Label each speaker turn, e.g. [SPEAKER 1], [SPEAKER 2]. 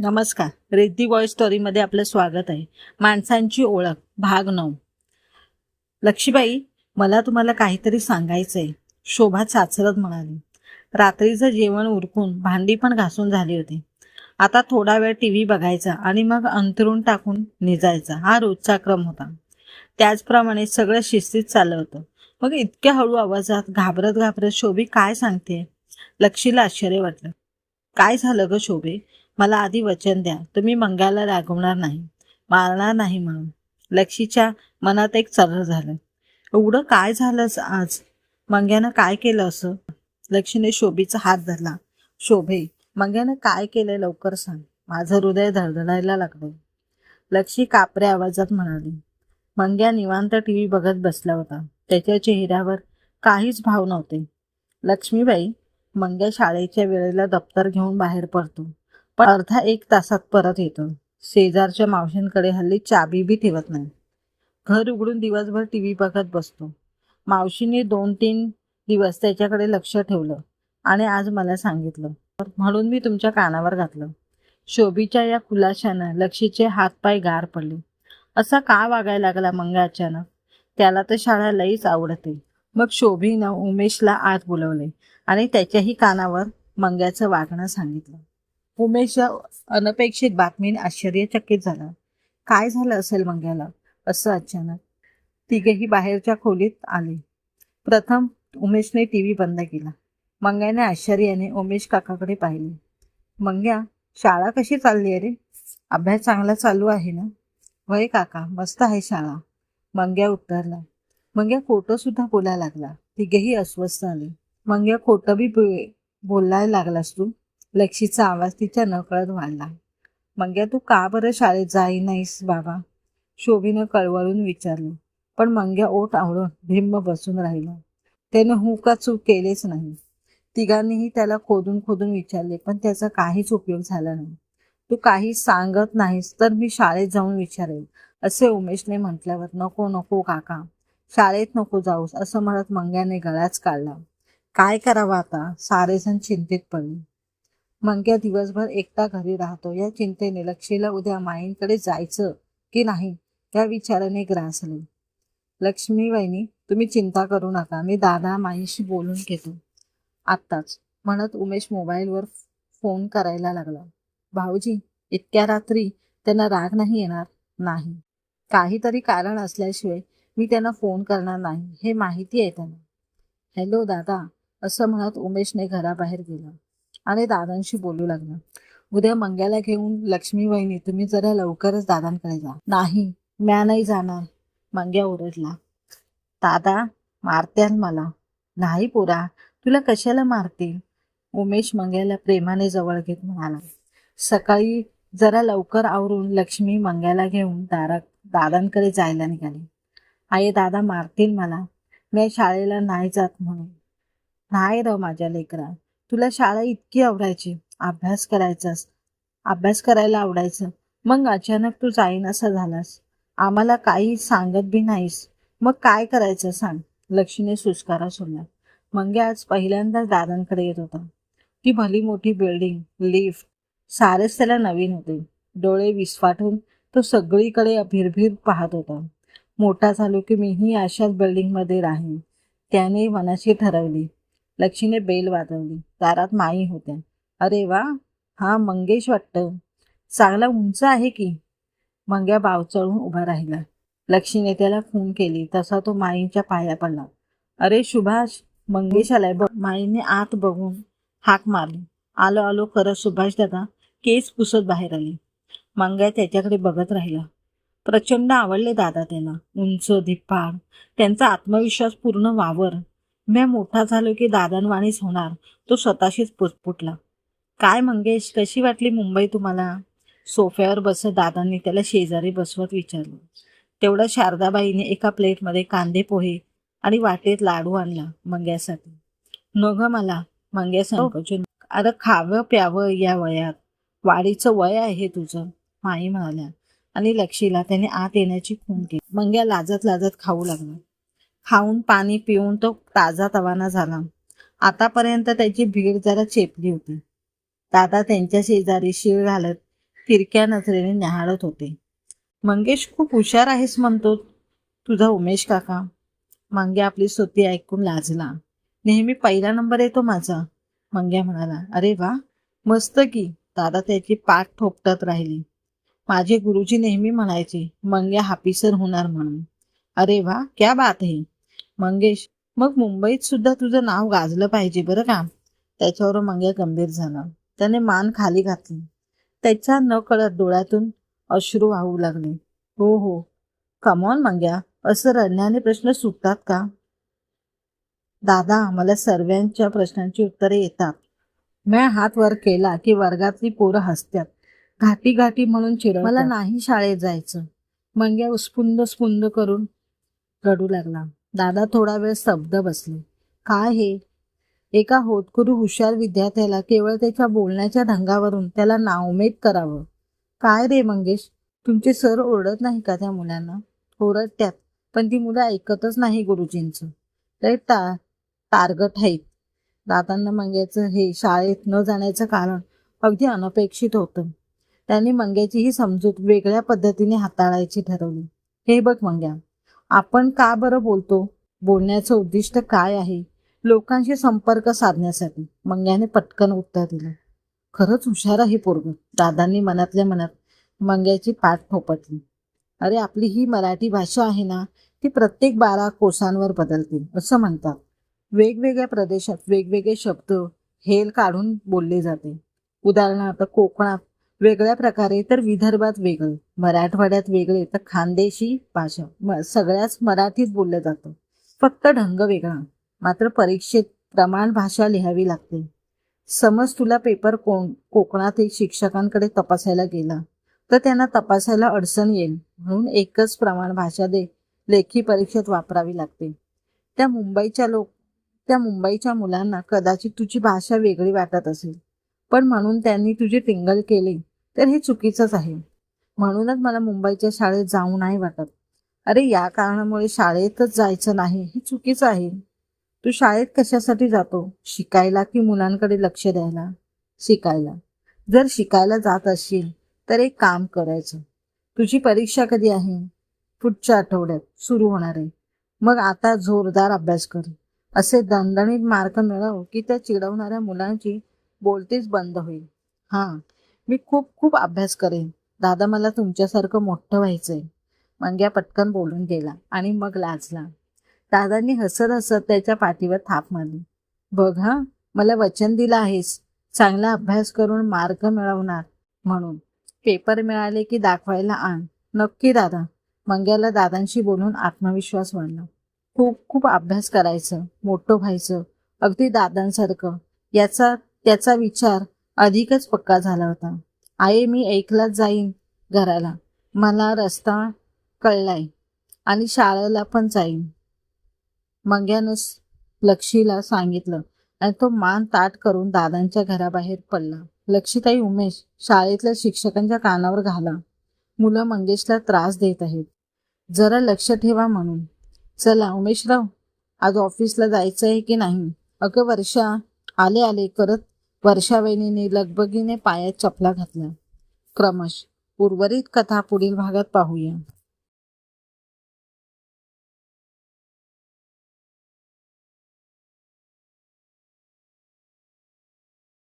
[SPEAKER 1] नमस्कार. रिद्धी वॉइस स्टोरीमध्ये आपलं स्वागत आहे. माणसांची ओळख भाग नऊ. लक्षीबाई मला तुम्हाला काहीतरी सांगायचं आहे शोभा चाचरत म्हणाली. रात्रीचं जेवण उरकून भांडी पण घासून झाली होती. आता थोडा वेळ टी व्ही बघायचा आणि मग अंतरून टाकून निजायचा. हा रोजचा क्रम होता. त्याचप्रमाणे सगळं शिस्तीत चाललं होतं. मग इतक्या हळू आवाजात घाबरत घाबरत शोभी काय सांगते लक्षीला आश्चर्य वाटलं. काय झालं ग शोभे? मला आधी वचन द्या. तुम्ही मंगायला रागवणार नाही. मारणार नाही म्हणून. लक्षीच्या मनात एक चर्र झालं. एवढं काय झालंच आज? मंग्यानं काय केलं असं? लक्ष्मीने शोभीचा हात धरला. शोभे मंग्यानं काय केलं लवकर सांग. माझं हृदय धडधडायला लागलं. लक्षी कापऱ्या आवाजात म्हणाली. मंग्या निवांत टी व्ही बघत बसला होता. त्याच्या चेहऱ्यावर काहीच भाव नव्हते. लक्ष्मीबाई मंग्या शाळेच्या वेळेला दप्तर घेऊन बाहेर पडतो. पण अर्धा एक तासात परत येतो. शेजारच्या मावशींकडे हल्ली चाबी बी ठेवत नाही. घर उघडून दिवसभर टी व्ही बघत बसतो. मावशीने दोन तीन दिवस त्याच्याकडे लक्ष ठेवलं आणि आज मला सांगितलं. म्हणून मी तुमच्या कानावर घातलं. शोभीच्या या खुलाशानं लक्षीचे हातपाय गार पडले. असा का वागायला लागला मंगा अचानक? त्याला तर शाळा लईच आवडते. मग शोभीनं उमेशला आत बोलवले आणि त्याच्याही कानावर मंग्याचं वागणं सांगितलं. उमेश अनपेक्षित बातमीने आश्चर्यचकित झाला. काय झालं असेल मंग्याला? असं अचानक तिघेही बाहेरच्या खोलीत आले. प्रथम उमेशने टी व्ही बंद केला. मंग्याने आश्चर्याने उमेश काकाकडे पाहिले. मंग्या शाळा कशी चालली आहे रे? अभ्यास चांगला चालू आहे ना? वय काका मस्त आहे शाळा. मंग्या उत्तरला. मंग्या खोटं सुद्धा बोलायला लागला. तिघेही अस्वस्थ आले मंग्या खोटं बी बोलायला लागलास तू? लक्षीचा आवाज तिच्या नकळत वाढला. मंग्या तू का बरं शाळेत जाई नाहीस बाबा? शोभीनं कळवळून विचारलं. पण मंग्या ओठ आवळून भिंब बसून राहिला. त्याने हू का चूक केलेच नाही. तिघांनीही त्याला खोदून खोदून विचारले पण त्याचा काहीच उपयोग झाला नाही. तू काही सांगत नाहीस तर मी शाळेत जाऊन विचारेल असे उमेशने म्हटल्यावर नको नको काका. शाळेत नको जाऊस असं म्हणत मंग्याने गळाच काढला. काय करावं आता? सारेजण चिंतेत पडले. मंग्या दिवसभर एकटा घरी राहतो. या चिंतेने लक्ष्मीला उद्या माईंकडे जायचं की नाही या विचाराने ग्रासले. लक्ष्मी वहिनी तुम्ही चिंता करू नका. मी दादा माईशी बोलून घेतो. आत्ताच म्हणत उमेश मोबाईलवर फोन करायला लागला. भाऊजी इतक्या रात्री त्यांना राग नाही येणार? नाही. काहीतरी कारण असल्याशिवाय मी त्यांना फोन करणार नाही हे माहिती आहे त्यांना. हॅलो दादा असं म्हणत उमेशने घराबाहेर गेलं. आणि दादांशी बोलू लागला. उद्या मंग्याला घेऊन लक्ष्मी वहिनी तुम्ही जरा लवकरच दादांकडे जा. नाही म्या नाही जाणार. मंग्या ओरडला. दादा मारत्याल मला. नाही पोरा तुला कशाला मारतील? उमेश मंग्याला प्रेमाने जवळ घेत म्हणाला. सकाळी जरा लवकर आवरून लक्ष्मी मंग्याला घेऊन दारा दादांकडे जायला निघाली. आई दादा मारतील मला. मी शाळेला नाही जात म्हणून. नाही र माझ्या लेकरा. तुला शाळा इतकी आवडायची. अभ्यास करायचास. अभ्यास करायला आवडायचं. मग अचानक तू जाईन असा झालास. आम्हाला काही सांगत बी नाहीस. मग काय करायचं सांग. लक्ष्मीने सुस्कारा सोडला. मंगे आज पहिल्यांदाच दादांकडे येत होता. ती भली मोठी बिल्डिंग लिफ्ट सारेच त्याला नवीन होते. डोळे विस्फाटून तो सगळीकडे अभिरभिर पाहत होता. मोठा झालो की मीही अशाच बिल्डिंगमध्ये राहीन. त्याने मनाशी ठरवली. लक्ष्मीने बेल वाजवली. दारात माई होत्या. अरे वा हा मंगेश वाटतं. चांगला उंच आहे की? मंग्या बावचळून उभा राहिला. लक्ष्मीने त्याला खून केली. तसा तो माईच्या पाया पडला. अरे सुभाष मंगेश आलाय बघ. माईने आत बघून हाक मारली. आलो आलो करत सुभाष दादा. केस पुसत बाहेर आली. मंग्या त्याच्याकडे बघत राहिला. प्रचंड आवडले दादा त्यांना उंच धिप्पाड. त्यांचा आत्मविश्वास पूर्ण वावर. म्या मोठा झालो की दादनवाणीच होणार तो स्वतःशीच पुटपुटला काय मंगेश कशी वाटली मुंबई तुम्हाला? सोफ्यावर बसत दादांनी त्याला शेजारी बसवत विचारलं. तेवढं शारदाबाईने एका प्लेटमध्ये कांदे पोहे आणि वाटेत लाडू आणला मंग्यासाठी. न मला मंग्या संकोचून अरे खावं प्यावं या वयात. वाडीचं वय आहे तुझं माई म्हणाल्या. आणि लक्षीला त्याने आत येण्याची खून केली. मंग्या लाजत लाजत खाऊ लागला. खाऊन पाणी पिऊन तो ताजा तवाना झाला. आतापर्यंत त्याची भीड जरा चेपली होती. दादा त्यांच्या शेजारी शिळ घालत तिरक्या नजरेने निहाळत होते. मंगेश खूप हुशार आहेस म्हणतो तुझा उमेश काका. मंग्या आपली स्तुती ऐकून लाजला. नेहमी पहिला नंबर येतो माझा. मंग्या म्हणाला. अरे वा मस्त की. दादा त्याची पाठ ठोपटत राहिली. माझे गुरुजी नेहमी म्हणायचे मंग्या हापीसर होणार म्हणून. अरे वा क्या बात आहे मंगेश मग मुंबईत सुद्धा तुझं नाव गाजलं पाहिजे बरं का? त्याच्यावर मंग्या गंभीर झाला. त्याने मान खाली घातली. त्याच्या न कळत डोळ्यातून अश्रू वाहू लागले. हो हो. Come on Mangya. असं रडण्याने प्रश्न सुटतात का? दादा मला सर्वांच्या प्रश्नांची उत्तरे येतात. मी हात वर केला की वर्गातली पोरं हसत्यात. घाटी घाटी म्हणून चिड मला नाही शाळेत जायचं. मंग्या उस्फुंद स्फुंद करून रडू लागला. दादा थोडा वेळ स्तब्ध बसले. काय हे? एका होतकुरू हुशार विद्यार्थ्याला केवळ त्याच्या बोलण्याच्या ढंगावरून त्याला नावमेद करावं. काय रे मंगेश? तुमचे सर ओरडत नाही का त्या मुलांना? ओरडत्यात पण ती मुलं ऐकतच नाही गुरुजींचं. ते ता टार्गट आहेत. दादांना मंग्याचं हे शाळेत न जाण्याचं कारण अगदी अनपेक्षित होतं. त्यांनी मंग्याची ही समजूत वेगळ्या पद्धतीने हाताळायची ठरवली. हे बघ मंग्या आपण का बरं बोलतो? बोलण्याचं उद्दिष्ट काय आहे? लोकांशी संपर्क साधण्यासाठी. मंग्याने पटकन उत्तर दिलं. खरंच हुशार आहे पोरग. दादांनी मनातल्या मनात मंग्याची पाठ थोपटली. अरे आपली ही मराठी भाषा आहे ना ती प्रत्येक बारा कोसांवर बदलते असं म्हणतात. वेगवेगळ्या प्रदेशात वेगवेगळे शब्द हेल काढून बोलले जाते. उदाहरणार्थ कोकणात वेगळ्या प्रकारे तर विदर्भात वेगळं मराठवाड्यात वेगळे तर खानदेशी भाषा सगळ्याच मराठीत बोललं जातं. फक्त ढंग वेगळा मात्र परीक्षेत प्रमाण भाषा लिहावी लागते. समज तुला पेपर कोण कोकणातील शिक्षकांकडे तपासायला गेला तर त्यांना तपासायला अडचण येईल म्हणून एकच प्रमाण भाषा दे लेखी परीक्षेत वापरावी लागते. त्या मुंबईच्या लोक त्या मुंबईच्या मुलांना कदाचित तुझी भाषा वेगळी वाटत असेल पण म्हणून त्यांनी तुझी टिंगल केली तर हे चुकीचंच आहे. म्हणूनच मला मुंबईच्या शाळेत जाऊ नाही वाटत. अरे या कारणामुळे शाळेतच जायचं नाही. हे चुकीचं आहे. तू शाळेत कशासाठी जातो? शिकायला की मुलांकडे लक्ष द्यायला? शिकायला. जर शिकायला जात असशील तर एक काम करायचं. तुझी परीक्षा कधी आहे? पुढच्या आठवड्यात. सुरू होणार आहे. मग आता जोरदार अभ्यास कर. असे दणदणीत मार्क मिळव की त्या चिडवणाऱ्या मुलांची बोलतीच बंद होईल. हां मी खूप खूप अभ्यास करेन. दादा मला तुमच्यासारखं मोठं व्हायचंय. मंग्या पटकन बोलून गेला आणि मग लाजला. दादांनी हसत हसत त्याच्या पाठीवर थाप मारली. बघ हा मला वचन दिलं आहेस. चांगला अभ्यास करून मार्क मिळवणार म्हणून. पेपर मिळाले की दाखवायला आण. नक्की दादा. मंग्याला दादांशी बोलून आत्मविश्वास वाढला. खूप खूप अभ्यास करायचं. मोठं व्हायचं. अगदी दादांसारखं. याचा त्याचा विचार अधिकच पक्का झाला होता. आई मी एकलाच जाईन घराला. मला रस्ता कळलाय. आणि शाळेला पण जाईन. मंग्यानं लक्षीला सांगितलं आणि तो मान ताट करून दादांच्या घराबाहेर पडला. लक्षीताई उमेश शाळेतल्या शिक्षकांच्या कानावर घाला. मुलं मंगेशला त्रास देत आहेत. जरा लक्ष ठेवा म्हणून. चला उमेशराव आज ऑफिसला जायचं आहे की नाही? अगं वर्षा आले आले करत वर्षावेणीने लगबगीने पायात चपला घातल्या क्रमश उर्वरित कथा पुढील भागात पाहूया.